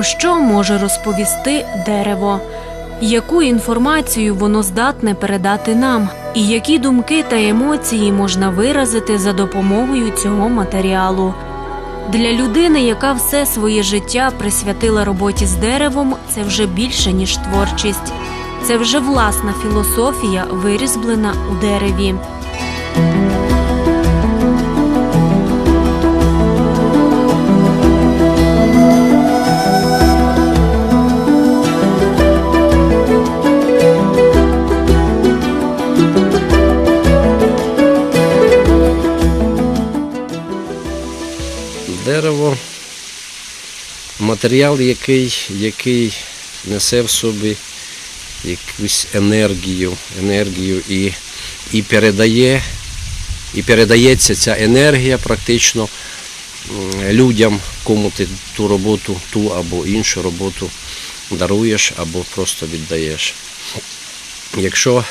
Про що може розповісти дерево? Яку інформацію воно здатне передати нам, і які думки та емоції можна виразити за допомогою цього матеріалу? Для людини, яка все своє життя присвятила роботі з деревом, це вже більше ніж творчість. Це вже власна філософія, вирізблена у дереві. Матеріал, який, який несе в собі якусь енергію, енергію і, і передає, і передається ця енергія практично людям, кому ти ту роботу, ту або іншу роботу даруєш або просто віддаєш. Якщо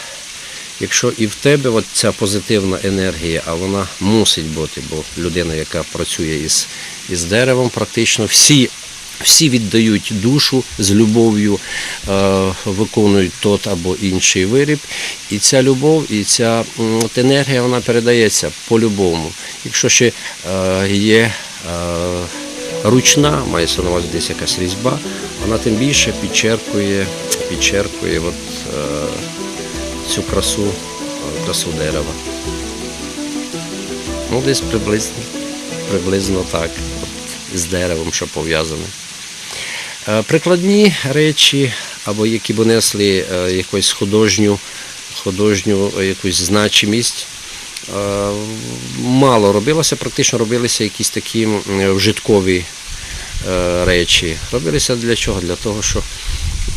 Якщо і в тебе от ця позитивна енергія, а вона мусить бути, бо людина, яка працює із, із деревом, практично всі, всі віддають душу з любов'ю, е, виконують тот або інший виріб. І ця любов, і ця от енергія вона передається по-любому. Якщо ще е, є е, ручна, мається на увазі десь якась різьба, вона тим більше підчеркує, підчеркує от, цю красу, красу дерева. Ну, десь приблизно, приблизно так, от, з деревом, що пов'язане. Е, Прикладні речі, або які б несли е, якусь художню, художню е, якусь значимість. Мало робилося, практично робилися якісь такі вжиткові речі. Робилися для чого? Для того, що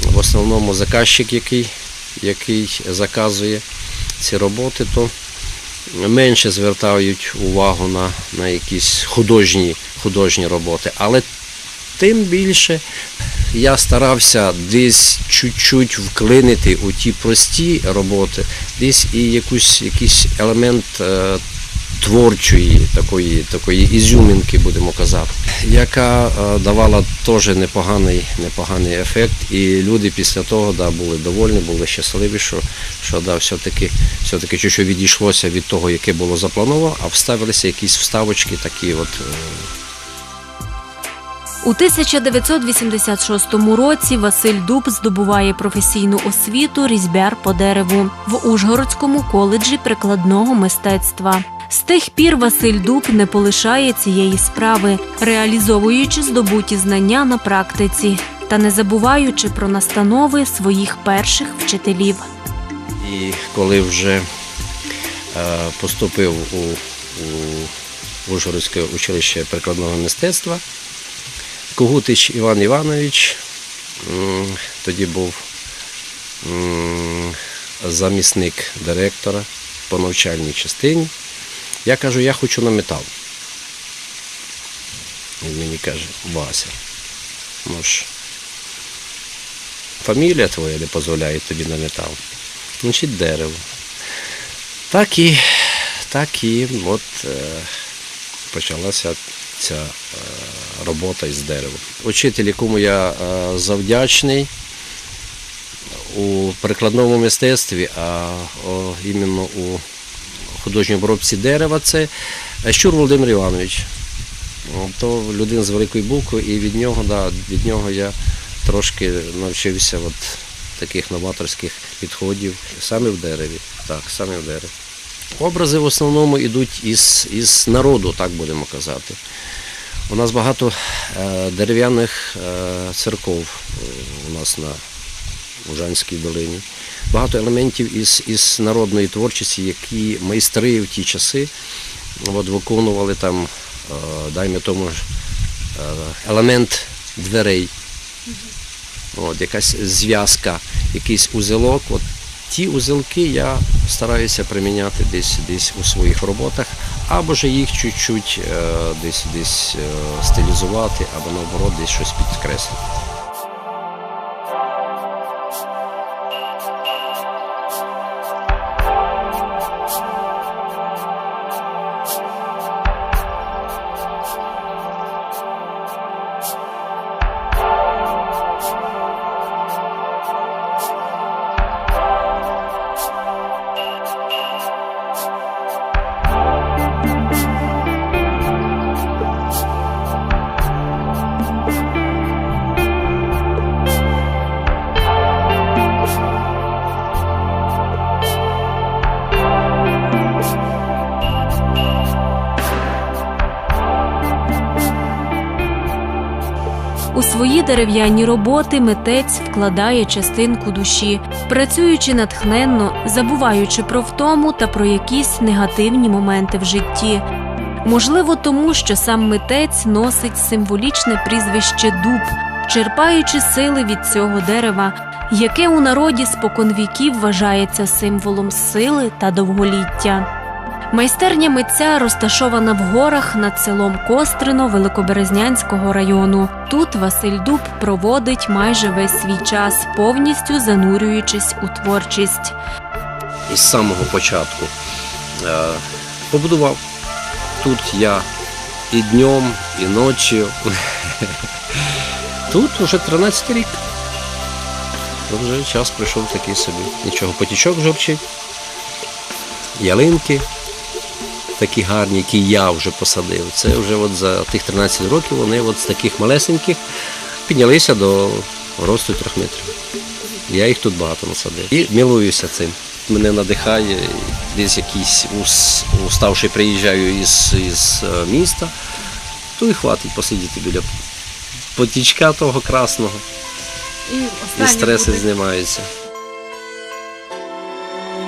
в основному заказчик, який який заказує ці роботи, то менше звертають увагу на, на якісь художні, художні роботи. Але тим більше я старався десь чуть-чуть вклинити у ті прості роботи, десь і якусь, якийсь елемент е, творчої такої, такої ізюмінки, будемо казати, яка е, давала теж непоганий, непоганий ефект. І люди після того да, були довольні, були щасливі, що, що да, все-таки, все-таки чуть-чуть відійшлося від того, яке було заплановано, а вставилися якісь вставочки такі от. е, У 1986 році Василь Дуб здобуває професійну освіту різьбяр по дереву в Ужгородському коледжі прикладного мистецтва. З тих пір Василь Дуб не полишає цієї справи, реалізовуючи здобуті знання на практиці та не забуваючи про настанови своїх перших вчителів. І коли вже е, поступив у, у Ужгородське училище прикладного мистецтва, Когутич Іван Іванович тоді був замісник директора по навчальній частині. Я кажу, я хочу на метал. Він мені каже, Вася, ну ж, фамілія твоя не дозволяє тобі на метал. Значить, дерево. Так і, так і от е, почалася ця е, робота із деревом. Учитель, якому я е, завдячний у прикладному мистецтві, а іменно у художній обробці дерева, це Щур Володимир Іванович. То людина з великої букви, і від нього, да, від нього я трошки навчився от таких новаторських підходів саме в дереві. Так, саме в дереві. Образи в основному йдуть із, із народу, так будемо казати. У нас багато е, дерев'яних е, церков е, у нас на Ужанській долині. Багато елементів із, із народної творчості, які майстри в ті часи от, виконували там, дайме тому елемент дверей. От, якась зв'язка, якийсь узелок. От, ті узелки я стараюся приміняти десь, десь у своїх роботах, або ж їх чуть-чуть е, десь, десь е, стилізувати, або наоборот десь щось підкреслити. Дерев'яні роботи митець вкладає частинку душі, працюючи натхненно, забуваючи про втому та про якісь негативні моменти в житті. Можливо, тому що сам митець носить символічне прізвище дуб, черпаючи сили від цього дерева, яке у народі споконвіків вважається символом сили та довголіття. Майстерня митця розташована в горах над селом Кострино Великоберезнянського району. Тут Василь Дуб проводить майже весь свій час, повністю занурюючись у творчість. із самого початку е, побудував. Тут я і днем, і ночі. Тут вже 13 рік. Вже час прийшов такий собі. Нічого, потічок жовчить, ялинки такі гарні, які я вже посадив. Це вже от за тих 13 років вони от з таких малесеньких піднялися до росту трьох метрів. Я їх тут багато насадив. І милуюся цим. Мене надихає, десь якийсь ус- уставший приїжджаю із, із е, міста, то і хватить посидіти біля потічка того красного, і стреси знімаються.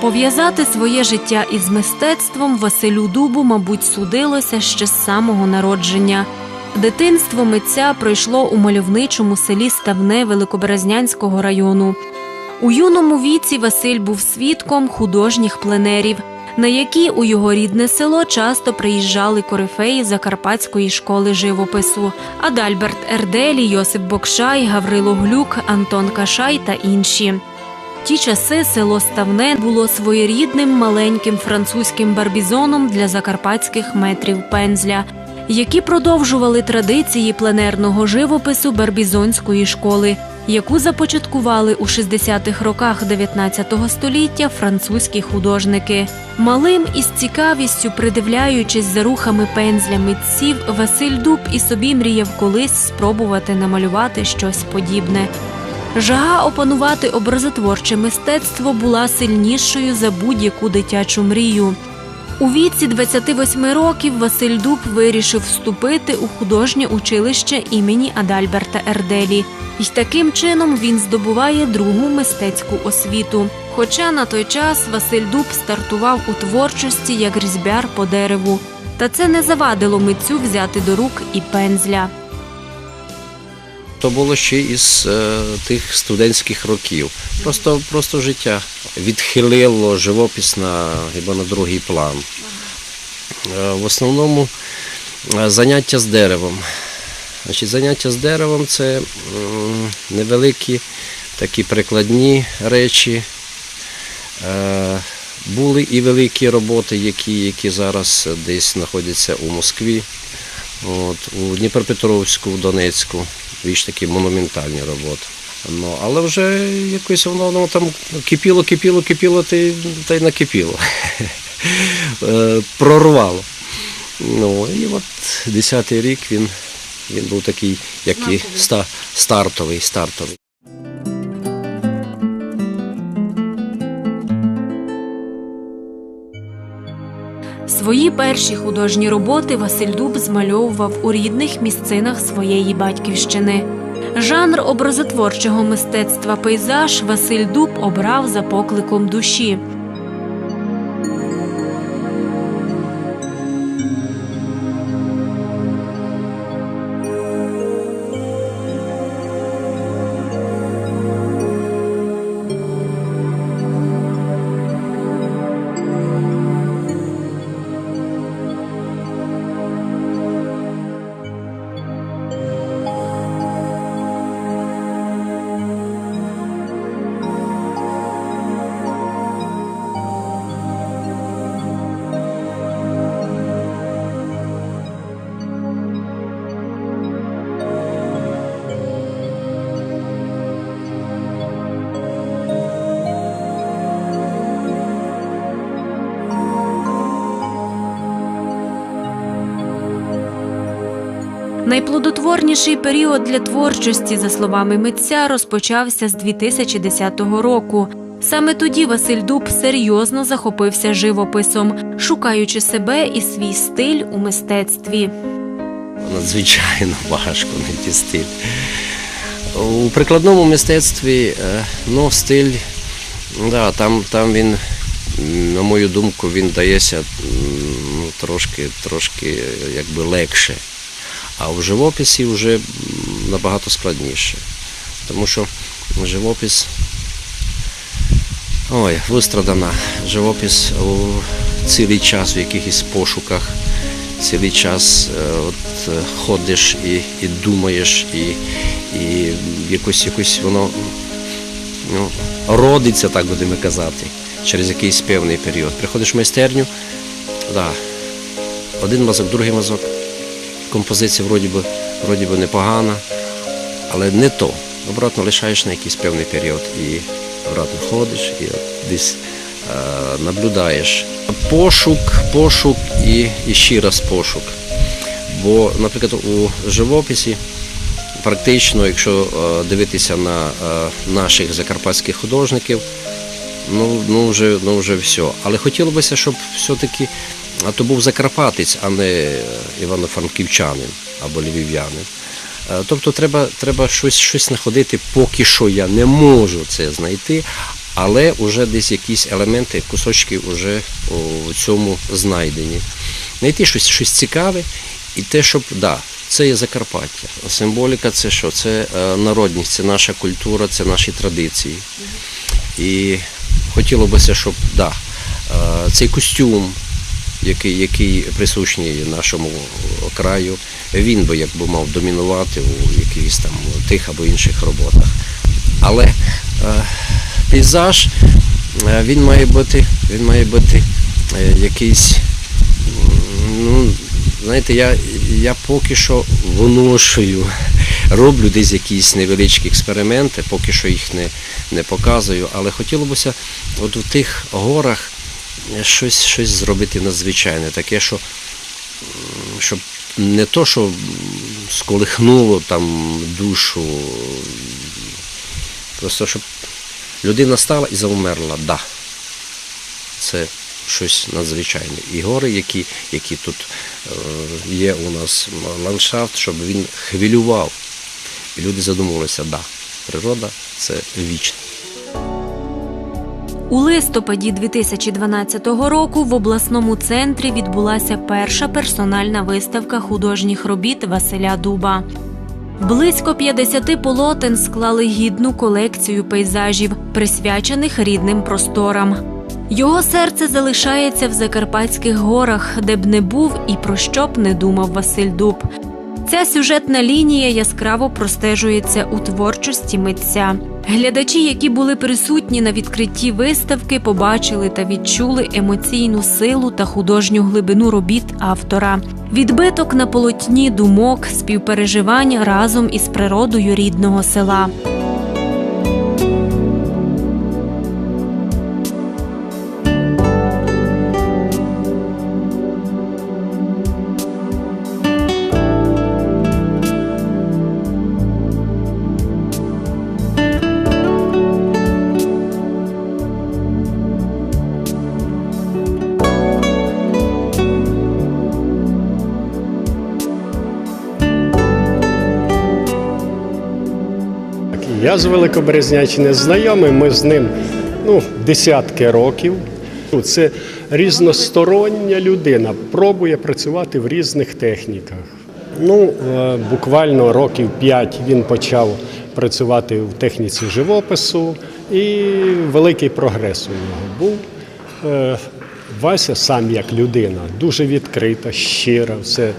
Пов'язати своє життя із мистецтвом Василю Дубу, мабуть, судилося ще з самого народження. Дитинство митця пройшло у мальовничому селі Ставне Великоберезнянського району. У юному віці Василь був свідком художніх пленерів, на які у його рідне село часто приїжджали корифеї Закарпатської школи живопису Адальберт Ерделі, Йосип Бокшай, Гаврило Глюк, Антон Кашай та інші. Ті часи село Ставне було своєрідним маленьким французьким барбізоном для закарпатських метрів пензля, які продовжували традиції пленерного живопису барбізонської школи, яку започаткували у 60-х роках 19 століття французькі художники. Малим із цікавістю придивляючись за рухами пензля митців, Василь Дуб і собі мріяв колись спробувати намалювати щось подібне. Жага опанувати образотворче мистецтво була сильнішою за будь-яку дитячу мрію. У віці 28 років Василь Дуб вирішив вступити у художнє училище імені Адальберта Ерделі, і таким чином він здобуває другу мистецьку освіту. Хоча на той час Василь Дуб стартував у творчості як різьбяр по дереву, та це не завадило митцю взяти до рук і пензля. То було ще із е, тих студентських років. Просто, просто життя відхилило живопис на, хіба на другий план. Е, в основному е, заняття з деревом. Значить, заняття з деревом це м, невеликі такі прикладні речі. Е, були і великі роботи, які, які зараз десь знаходяться у Москві. От, у Дніпропетровську, в Донецьку, більш такі монументальні роботи. Ну, але вже якось воно, ну, там кипіло, кипіло, кипіло, та й, та й накипіло. Е, Прорвало. Ну, і от 10-й рік він, він був такий, як і ста, стартовий, стартовий. Свої перші художні роботи Василь Дуб змальовував у рідних місцинах своєї батьківщини. Жанр образотворчого мистецтва пейзаж Василь Дуб обрав за покликом душі. Найплодотворніший період для творчості, за словами митця, розпочався з 2010 року. Саме тоді Василь Дуб серйозно захопився живописом, шукаючи себе і свій стиль у мистецтві. Надзвичайно важко знайти стиль. У прикладному мистецтві е, ну, стиль, да, там, там він, на мою думку, він дається ну, трошки, трошки якби легше. А в живописі вже набагато складніше. Тому що живопис ой, вистрадана. Живопис у цілий час в якихось пошуках, цілий час е, от, е, ходиш і, і думаєш, і, і якось, якось воно ну, родиться, так будемо казати, через якийсь певний період. Приходиш в майстерню, да, один мазок, другий мазок, композиція вроді би, вроді би непогана, але не то. Обратно лишаєш на якийсь певний період і обратно ходиш і десь е, наблюдаєш. Пошук, пошук і, і ще раз пошук. Бо, наприклад, у живописі практично, якщо е, дивитися на е, наших закарпатських художників, ну, ну, вже, ну вже все. Але хотілося б, щоб все-таки а то був закарпатець, а не е, івано-франківчанин або львів'янин. Е, Тобто треба, треба щось, щось знаходити, поки що я не можу це знайти, але вже десь якісь елементи, кусочки вже у цьому знайдені. Знайти щось, щось цікаве і те, щоб, да, це є Закарпаття. Символіка це що? Це е, народність, це наша культура, це наші традиції. І хотілося б, щоб да, цей костюм, який, який присущий нашому краю, він би якби мав домінувати у якихось там тих або інших роботах. Але е, пейзаж е, він має бути, він має бути е, якийсь. Ну, знаєте, я, я поки що виношую, роблю десь якісь невеличкі експерименти, поки що їх не, не показую, але хотілося от у тих горах щось, щось зробити надзвичайне, таке, що, щоб не то, що сколихнуло там душу, просто щоб людина стала і завмерла, да. Це щось надзвичайне. І гори, які, які тут е, є у нас ландшафт, щоб він хвилював. І люди задумувалися, да, природа це вічне. У листопаді 2012 року в обласному центрі відбулася перша персональна виставка художніх робіт Василя Дуба. Близько 50 полотен склали гідну колекцію пейзажів, присвячених рідним просторам. Його серце залишається в Закарпатських горах, де б не був і про що б не думав Василь Дуб. Ця сюжетна лінія яскраво простежується у творчості митця. Глядачі, які були присутні на відкритті виставки, побачили та відчули емоційну силу та художню глибину робіт автора. Відбиток на полотні думок, співпереживань разом із природою рідного села. Я з Великоберезнячини знайомий, ми з ним ну, десятки років. Це різностороння людина, пробує працювати в різних техніках. Ну, е, буквально років п'ять він почав працювати в техніці живопису, і великий прогрес у нього був. Е, Вася сам як людина, дуже відкрита, щира, все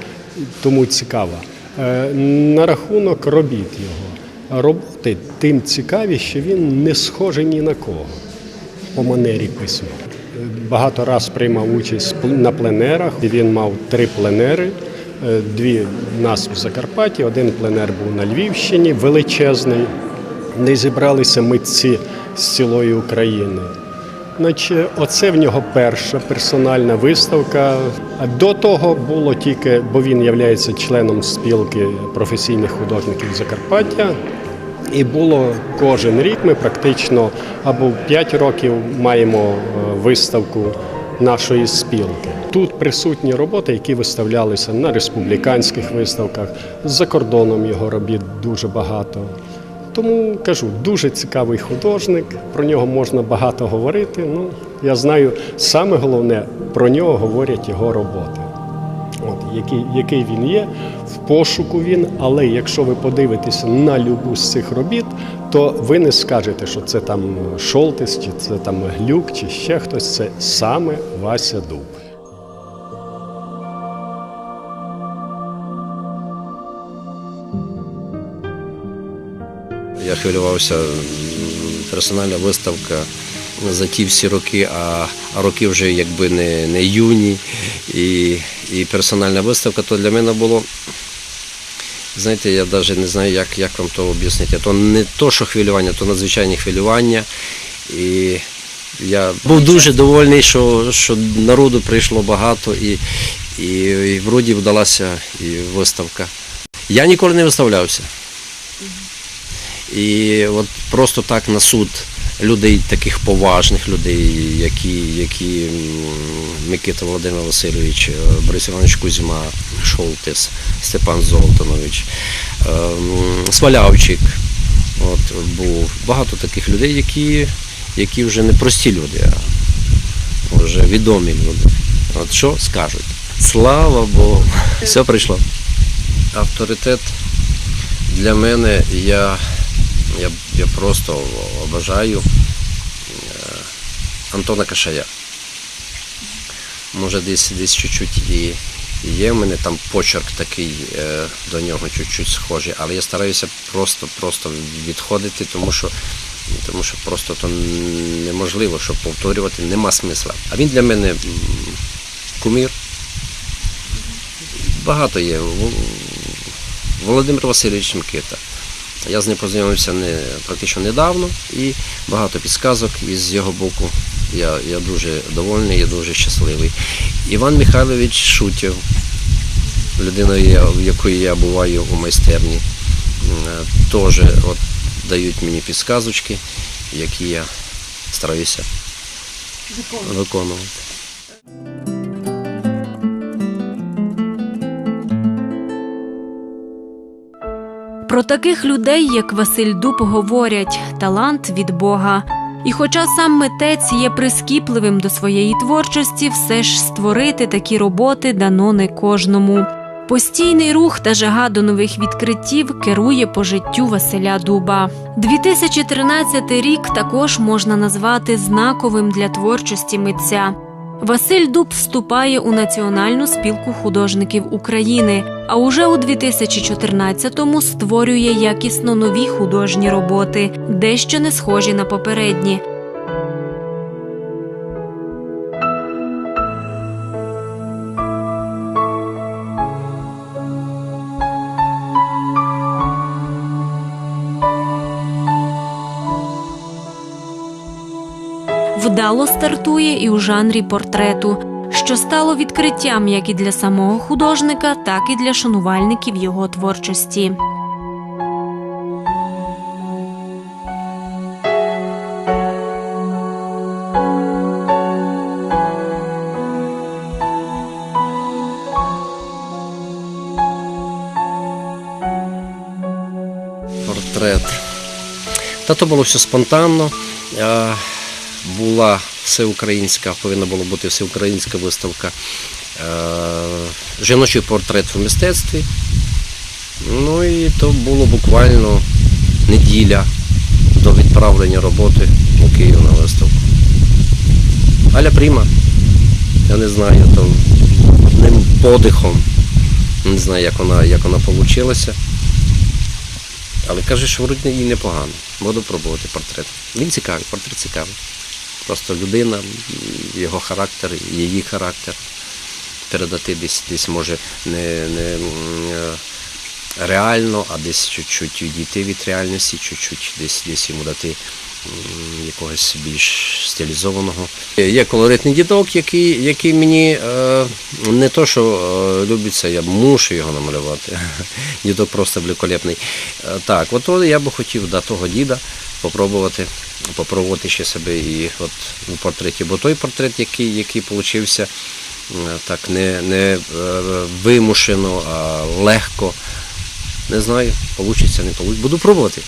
тому цікава. Е, На рахунок робіт його. Роботи тим цікаві, що він не схожий ні на кого по манері письма. Багато раз приймав участь на пленерах. Він мав три пленери. е, Дві нас в Закарпатті, один пленер був на Львівщині, величезний. Не зібралися митці з цілої України. Значить, оце в нього перша персональна виставка. До того було тільки, бо він є членом спілки професійних художників Закарпаття. І було кожен рік ми практично або 5 років маємо е, виставку нашої спілки. Тут присутні роботи, які виставлялися на республіканських виставках. За кордоном його робіт дуже багато. Тому кажу, дуже цікавий художник, про нього можна багато говорити. Ну, я знаю, саме головне, про нього говорять його роботи. Який, який він є, в пошуку він, але якщо ви подивитеся на любу з цих робіт, то ви не скажете, що це там Шолтис, чи це там Глюк, чи ще хтось. Це саме Вася Дуб. Я хвилювався персональна виставка за ті всі роки, а, роки вже якби не, не юні. І, і персональна виставка то для мене було. Знаєте, я навіть не знаю, як, як вам то об'яснити. То не то, що хвилювання, то надзвичайні хвилювання. І я був дуже довольний, що, що народу прийшло багато і, і, і вроді вдалася і виставка. Я ніколи не виставлявся. І от просто так на суд людей, таких поважних людей, які, які Микита Володимир Васильович, е, Борис Іванович Кузьма, Шолтис, Степан Золтанович, е, Свалявчик. От, був багато таких людей, які, які вже не прості люди, а вже відомі люди. От що скажуть? Слава Богу, все прийшло. Авторитет для мене я, я, я просто обожаю е, Антона Кашая. Може десь десь чуть-чуть і є в мене там почерк такий е, до нього чуть-чуть схожий, але я стараюся просто, просто відходити, тому що, тому що просто то неможливо, щоб повторювати, нема смисла. А він для мене кумір. Багато є. Володимир Васильович Микита. Я з ним познайомився не, практично недавно і багато підсказок із його боку. Я, я дуже довольний, я дуже щасливий. Іван Михайлович Шутєв, людиною, в якої я буваю у майстерні, теж от, дають мені підсказочки, які я стараюся виконувати. Про таких людей, як Василь Дуб, говорять талант від Бога. І хоча сам митець є прискіпливим до своєї творчості, все ж створити такі роботи дано не кожному. Постійний рух та жага до нових відкриттів керує по життю Василя Дуба. 2013 рік також можна назвати знаковим для творчості митця. Василь Дуб вступає у Національну спілку художників України, а уже у 2014-му створює якісно нові художні роботи, дещо не схожі на попередні. Вдало стартує і у жанрі портрету, що стало відкриттям як і для самого художника, так і для шанувальників його творчості. портрет. Та то було все спонтанно. Була всеукраїнська, повинна була бути всеукраїнська виставка. е, Жіночий портрет в мистецтві. Ну і то було буквально неділя до відправлення роботи у Київ на виставку. Аля Пріма. Я не знаю, то одним подихом. Не знаю, як вона, як вона вийшла. Але каже, що вроді і непогано. Буду пробувати портрет. Він цікавий, портрет цікавий. Просто людина, його характер, її характер. Передати десь, десь може не, не е, реально, а десь чуть-чуть відійти від реальності, чуть-чуть десь, десь йому дати якогось більш стилізованого. Є колоритний дідок, який, який мені е, не то, що е, любиться, я мушу його намалювати. Дідок просто великолепний. Так, от я би хотів до того діда попробувати, попробувати ще себе і от у портреті. Бо той портрет, який, який получився, е, так не, не е, вимушено, а легко. Не знаю, получиться, не получиться. Буду пробувати.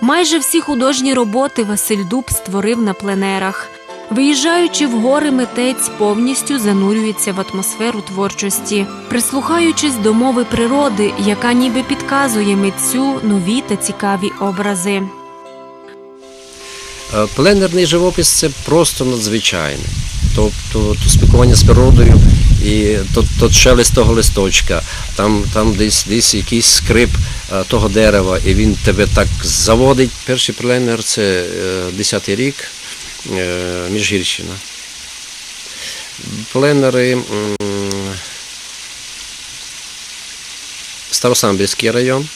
Майже всі художні роботи Василь Дуб створив на пленерах. Виїжджаючи в гори, митець повністю занурюється в атмосферу творчості, прислухаючись до мови природи, яка ніби підказує митцю нові та цікаві образи. Е, Пленерний живопис це просто надзвичайне. Тобто то спілкування з природою і то, то шелест того листочка, там, там десь, десь якийсь скрип е, того дерева, і він тебе так заводить. Перший пленер це е, 10-й рік, е, Міжгірщина. Пленери м, Старосамбірський район.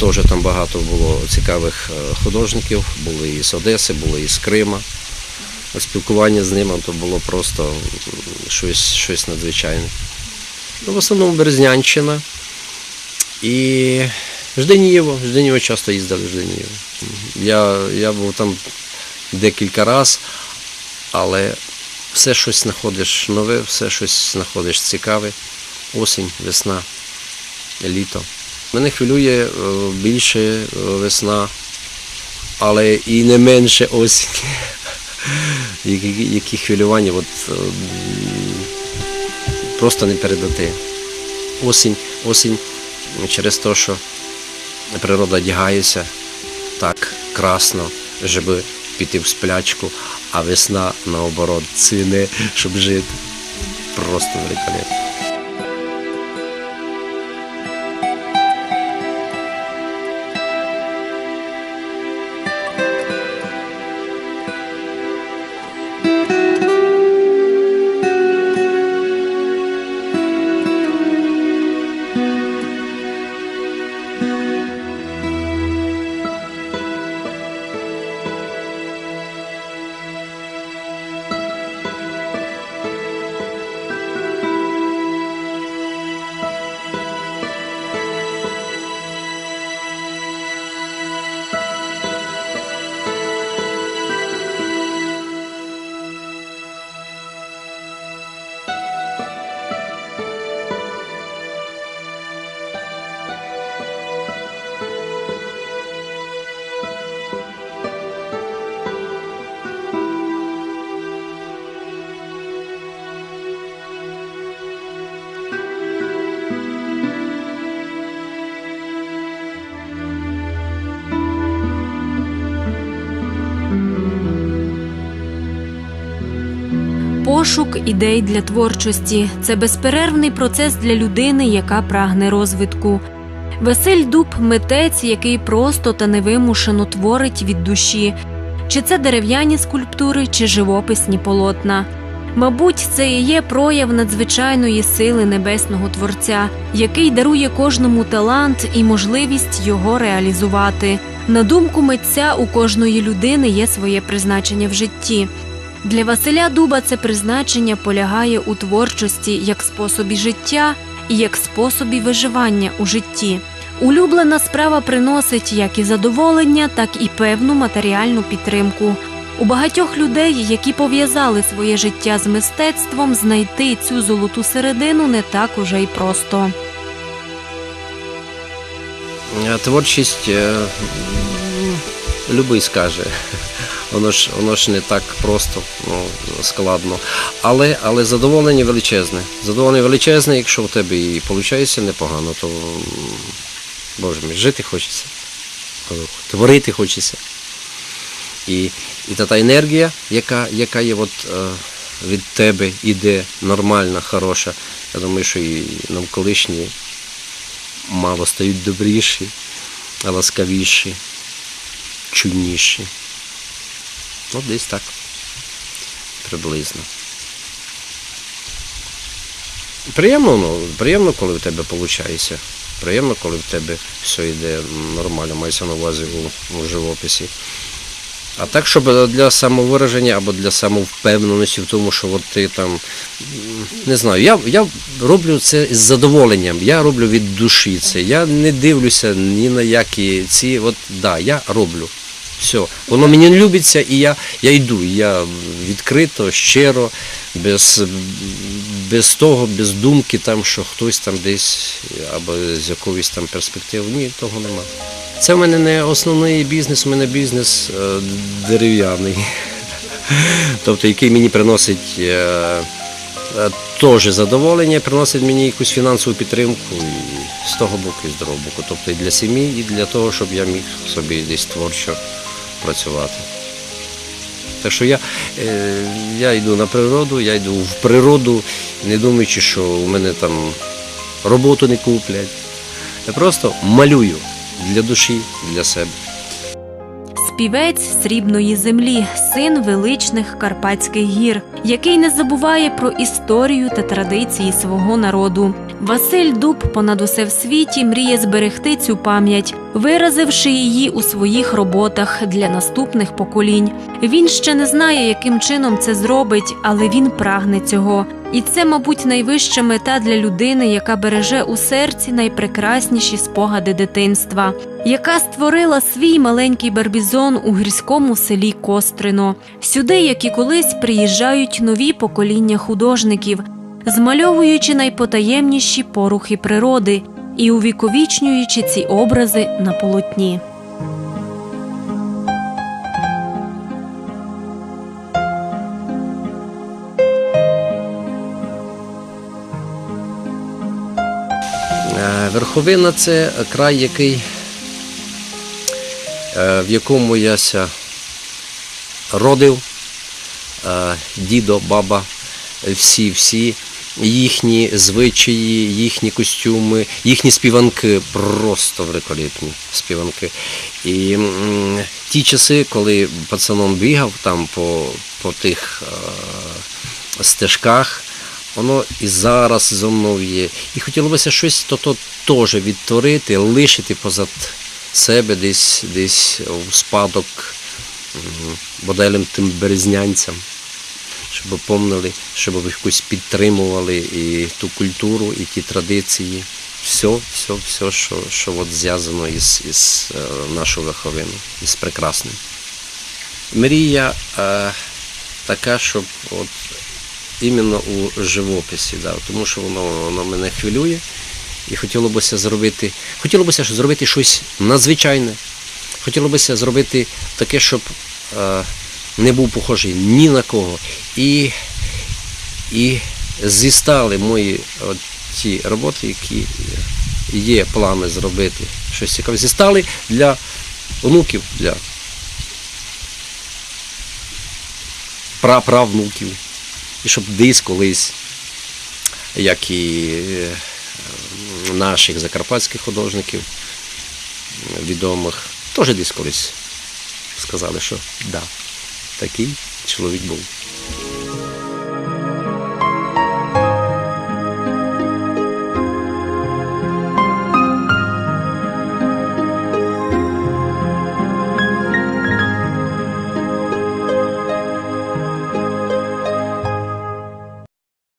Теж там багато було цікавих е, художників, були і з Одеси, були і з Крима. Спілкування з ними то було просто щось, щось надзвичайне. Ну, в основному Березнянщина і Жденієво. Жденієво часто їздили в Жденієво. Я, я був там декілька разів, але все щось знаходиш нове, все щось знаходиш цікаве. Осінь, весна, літо. Мене хвилює е, більше е, весна, але і не менше осінь. Які, хвилювання от, е, просто не передати. Осінь, осінь через те, що природа одягається так красно, щоб піти в сплячку, а весна наоборот цине, щоб жити. Просто великолепно. Пошук ідей для творчості це безперервний процес для людини, яка прагне розвитку. Василь Дуб митець, який просто та невимушено творить від душі, чи це дерев'яні скульптури, чи живописні полотна. Мабуть, це і є прояв надзвичайної сили небесного творця, який дарує кожному талант і можливість його реалізувати. На думку митця, у кожної людини є своє призначення в житті. Для Василя Дуба це призначення полягає у творчості як способі життя і як способі виживання у житті. Улюблена справа приносить як і задоволення, так і певну матеріальну підтримку. У багатьох людей, які пов'язали своє життя з мистецтвом, знайти цю золоту середину не так уже й просто. Творчість е, любий скаже. Воно ж, воно ж не так просто, ну, складно. Але, але задоволення величезне. Задоволення величезне, якщо в тебе і виходить непогано, то боже мій, жити хочеться, творити хочеться. І, і та, та енергія, яка, яка є от, е, від тебе, іде нормальна, хороша. Я думаю, що і навколишні мало стають добріші, ласкавіші, чуйніші. Ну, десь так. Приблизно. Приємно, ну, приємно, коли в тебе виходить. Приємно, коли в тебе все йде нормально, мається на увазі у, у живописі. А так, щоб для самовираження або для самовпевненості в тому, що от ти там не знаю, я, я роблю це з задоволенням, я роблю від душі це. Я не дивлюся ні на які ці. От да, я роблю. Все. Воно мені не любиться, і я, я йду. Я відкрито, щиро, без, без того, без думки, там, що хтось там десь або з якоїсь там перспективи. Ні, того нема. Це в мене не основний бізнес, у мене бізнес е, дерев'яний. Тобто, який мені приносить е, е, теж задоволення, приносить мені якусь фінансову підтримку і з того боку, і з другого боку. Тобто і для сім'ї, і для того, щоб я міг собі десь творчо працювати. Так що я, е, я йду на природу, я йду в природу, не думаючи, що у мене там роботу не куплять. Я просто малюю для душі, для себе. Співець срібної землі, син величних Карпатських гір, який не забуває про історію та традиції свого народу. Василь Дуб понад усе в світі мріє зберегти цю пам'ять, виразивши її у своїх роботах для наступних поколінь. Він ще не знає, яким чином це зробить, але він прагне цього. І це, мабуть, найвища мета для людини, яка береже у серці найпрекрасніші спогади дитинства, яка створила свій маленький барбізон у гірському селі Кострино. Сюди, як і колись, приїжджають нові покоління художників, змальовуючи найпотаємніші порухи природи і увіковічнюючи ці образи на полотні. Верховина це край, який, е, в якому я ся родив, Е, дідо, баба, всі, всі їхні звичаї, їхні костюми, їхні співанки просто великолепні співанки. І ті часи, коли пацаном бігав там по, по тих е, стежках, воно і зараз зо мною є. І хотілося щось то, то теж відтворити, лишити позад себе десь, десь у спадок боделям тим березнянцям, щоб помнили, щоб якось підтримували і ту культуру, і ті традиції. Все, все, все, що, що от зв'язано із, із е, нашою верховиною, із прекрасним. Мрія е, така, щоб от іменно у живописі, да, тому що воно, воно мене хвилює. І хотілося зробити, хотілося зробити щось надзвичайне. Хотілося зробити таке, щоб е, не був похожий ні на кого. І, і зістали мої от, ті роботи, які є плани зробити щось цікаве. Зістали для онуків, для праправнуків. І щоб десь колись, як і е, наших закарпатських художників відомих, теж десь колись сказали, що да, такий чоловік був.